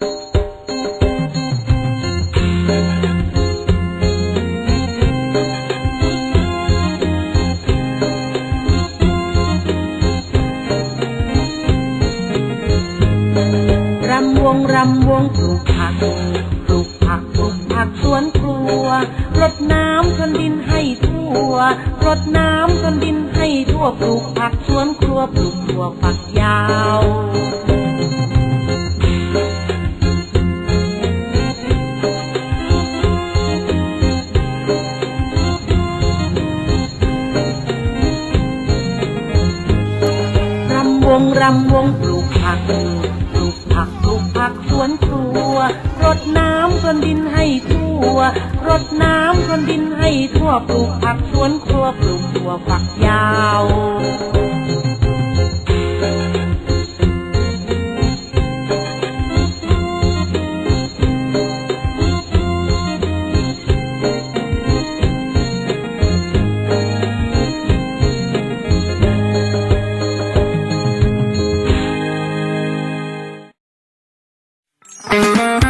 รำวงรำวงปลูกผัก ปลูกผักปลูกผักสวนครัว รดน้ำจนดินให้ทั่ว รดน้ำจนดินให้ทั่ว ปลูกผักสวนครัว ปลูกถั่วฝักยาว งรำวงปลูกผักปลูกผักปลูกผักสวนครัว รดน้ำจนดินให้ทั่ว รดน้ำจนดินให้ทั่ว ปลูกผักสวนครัว ปลูกถั่วฝักยาว ตื่น